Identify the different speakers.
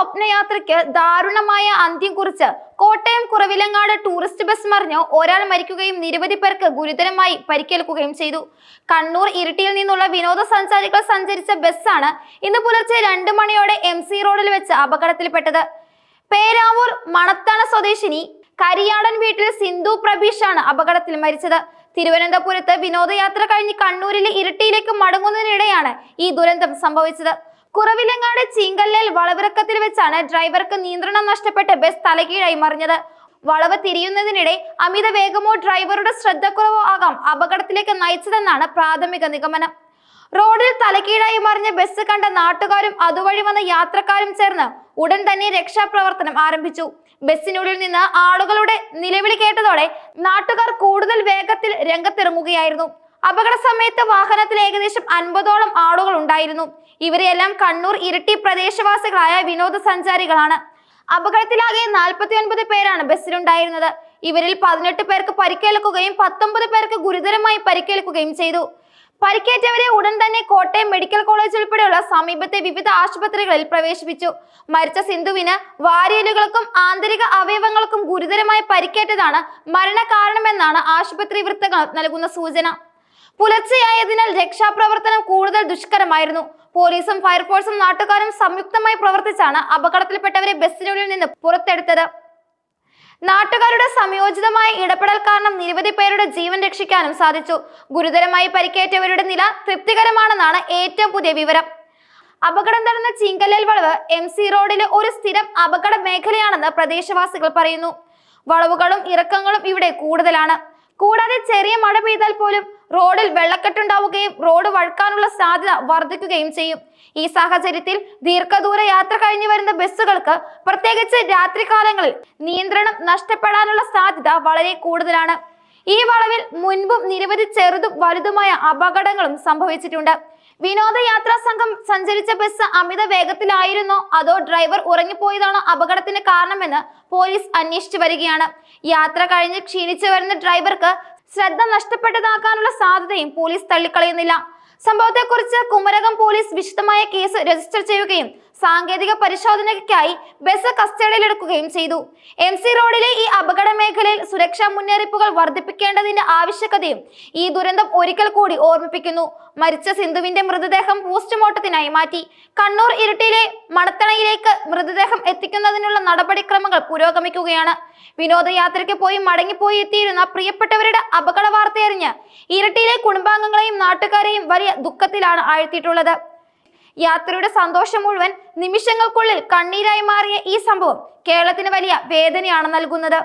Speaker 1: സ്വപ്നയാത്രയ്ക്ക് ദാരുണമായ അന്ത്യം കുറിച്ച് കോട്ടയം കുറവിലങ്ങാട് ടൂറിസ്റ്റ് ബസ് മറിഞ്ഞ് ഒരാൾ മരിക്കുകയും നിരവധി പേർക്ക് ഗുരുതരമായി പരിക്കേൽക്കുകയും ചെയ്തു. കണ്ണൂർ ഇരിട്ടിയിൽ നിന്നുള്ള വിനോദസഞ്ചാരികൾ സഞ്ചരിച്ച ബസ്സാണ് ഇന്ന് പുലർച്ചെ രണ്ട് മണിയോടെ എം സി റോഡിൽ വെച്ച് അപകടത്തിൽപ്പെട്ടത്. പേരാവൂർ മണത്താണ സ്വദേശിനി കരിയാടൻ വീട്ടിൽ സിന്ധു പ്രബീഷാണ് അപകടത്തിൽ മരിച്ചത്. തിരുവനന്തപുരത്ത് വിനോദയാത്ര കഴിഞ്ഞ് കണ്ണൂരിലെ ഇരട്ടിയിലേക്ക് മടങ്ങുന്നതിനിടെയാണ് ഈ ദുരന്തം സംഭവിച്ചത്. കുറവിലങ്ങാട് ചീങ്കല്ലേൽ വളവിറക്കത്തിൽ വെച്ചാണ് ഡ്രൈവർക്ക് നിയന്ത്രണം നഷ്ടപ്പെട്ട് ബസ് തലകീഴായി മറിഞ്ഞത്. വളവ് തിരിയുന്നതിനിടെ അമിത വേഗമോ ഡ്രൈവറുടെ ശ്രദ്ധക്കുറവോ ആകാം അപകടത്തിലേക്ക് നയിച്ചതെന്നാണ് പ്രാഥമിക നിഗമനം. റോഡിൽ തലകീഴായി മറിഞ്ഞ ബസ് കണ്ട നാട്ടുകാരും അതുവഴി വന്ന യാത്രക്കാരും ചേർന്ന് ഉടൻ തന്നെ രക്ഷാപ്രവർത്തനം ആരംഭിച്ചു. ബസ്സിനുള്ളിൽ നിന്ന് ആളുകളുടെ നിലവിളി കേട്ടതോടെ നാട്ടുകാർ കൂടുതൽ വേഗത്തിൽ രംഗത്തിറങ്ങുകയായിരുന്നു. അപകട സമയത്ത് വാഹനത്തിൽ ഏകദേശം അൻപതോളം ആളുകൾ ഉണ്ടായിരുന്നു. ഇവരെല്ലാം കണ്ണൂർ ഇരട്ടി പ്രദേശവാസികളായ വിനോദസഞ്ചാരികളാണ്. അപകടത്തിലാകെ നാൽപ്പത്തി ഒൻപത് പേരാണ് ബസ്സിലുണ്ടായിരുന്നത്. ഇവരിൽ പതിനെട്ട് പേർക്ക് പരിക്കേൽക്കുകയും പത്തൊമ്പത് പേർക്ക് ഗുരുതരമായി പരിക്കേൽക്കുകയും ചെയ്തു. പരിക്കേറ്റവരെ ഉടൻ തന്നെ കോട്ടയം മെഡിക്കൽ കോളേജ് ഉൾപ്പെടെയുള്ള സമീപത്തെ വിവിധ ആശുപത്രികളിൽ പ്രവേശിപ്പിച്ചു. മരിച്ച സിന്ധുവിന് വാരിയലുകൾക്കും ആന്തരിക അവയവങ്ങൾക്കും ഗുരുതരമായി പരിക്കേറ്റതാണ് മരണകാരണമെന്നാണ് ആശുപത്രി വൃത്തങ്ങൾ നൽകുന്ന സൂചന. പുലർച്ചെയായതിനാൽ രക്ഷാപ്രവർത്തനം കൂടുതൽ ദുഷ്കരമായിരുന്നു. പോലീസും ഫയർഫോഴ്സും നാട്ടുകാരും സംയുക്തമായി പ്രവർത്തിച്ചാണ് അപകടത്തിൽപ്പെട്ടവരെ ബസ്സിനുള്ളിൽ നിന്ന് പുറത്തെടുത്തത്. നാട്ടുകാരുടെ സംയോജിതമായ ഇടപെടൽ കാരണം നിരവധി പേരുടെ ജീവൻ രക്ഷിക്കാനും സാധിച്ചു. ഗുരുതരമായി പരിക്കേറ്റവരുടെ നില തൃപ്തികരമാണെന്നാണ് ഏറ്റവും പുതിയ വിവരം. അപകടം നടന്ന ചീങ്കല്ലേൽ വളവ് എം സി റോഡിലെ ഒരു സ്ഥിരം അപകട മേഖലയാണെന്ന് പ്രദേശവാസികൾ പറയുന്നു. വളവുകളും ഇറക്കങ്ങളും ഇവിടെ കൂടുതലാണ്. കൂടാതെ ചെറിയ മഴ പെയ്താൽ പോലും റോഡിൽ വെള്ളക്കെട്ടുണ്ടാവുകയും റോഡ് വഴുക്കാനുള്ള സാധ്യത വർദ്ധിക്കുകയും ചെയ്യും. ഈ സാഹചര്യത്തിൽ ദീർഘദൂര യാത്ര കഴിഞ്ഞു വരുന്ന ബസ്സുകൾക്ക് പ്രത്യേകിച്ച് രാത്രികാലങ്ങളിൽ നിയന്ത്രണം നഷ്ടപ്പെടാനുള്ള സാധ്യത വളരെ കൂടുതലാണ്. ഈ വളവിൽ മുൻപും നിരവധി ചെറുതും വലുതുമായ അപകടങ്ങളും സംഭവിച്ചിട്ടുണ്ട്. വിനോദയാത്രാ സംഘം സഞ്ചരിച്ച ബസ് അമിത വേഗത്തിലായിരുന്നോ? അതോ ഡ്രൈവർ ഉറങ്ങിപ്പോയതാണോ അപകടത്തിന് കാരണമെന്ന് പോലീസ് അന്വേഷിച്ചു വരികയാണ്. യാത്ര കഴിഞ്ഞ് ക്ഷീണിച്ചു വരുന്ന ഡ്രൈവർക്ക് ശ്രദ്ധ നഷ്ടപ്പെട്ടതാക്കാനുള്ള സാധ്യതയും പോലീസ് തള്ളിക്കളയുന്നില്ല. സംഭവത്തെക്കുറിച്ച് കുമരകം പോലീസ് വിശദമായ കേസ് രജിസ്റ്റർ ചെയ്യുകയും സാങ്കേതിക പരിശോധനയ്ക്കായി ബസ് കസ്റ്റഡിയിലെടുക്കുകയും ചെയ്തു. എം സി റോഡിലെ ഈ അപകട മേഖലയിൽ സുരക്ഷാ മുന്നറിയിപ്പുകൾ വർദ്ധിപ്പിക്കേണ്ടതിന്റെ ആവശ്യകതയും ഈ ദുരന്തം ഒരിക്കൽ കൂടി ഓർമ്മിപ്പിക്കുന്നു. മരിച്ച സിന്ധുവിന്റെ മൃതദേഹം പോസ്റ്റ്മോർട്ടത്തിനായി മാറ്റി. കണ്ണൂർ ഇരിട്ടിയിലെ മണത്തണയിലേക്ക് മൃതദേഹം എത്തിക്കുന്നതിനുള്ള നടപടിക്രമങ്ങൾ പുരോഗമിക്കുകയാണ്. വിനോദയാത്രയ്ക്ക് പോയി മടങ്ങിപ്പോയി എത്തിയിരുന്ന പ്രിയപ്പെട്ടവരുടെ അപകട വാർത്തയറിഞ്ഞ് ഇരട്ടിയിലെ കുടുംബാംഗങ്ങളെയും നാട്ടുകാരെയും വലിയ ദുഃഖത്തിലാണ് ആഴ്ത്തിയിട്ടുള്ളത്. യാത്രയുടെ സന്തോഷം മുഴുവൻ നിമിഷങ്ങൾക്കുള്ളിൽ കണ്ണീരായി മാറിയ ഈ സംഭവം കേരളത്തിന് വലിയ വേദനയാണ് നൽകുന്നത്.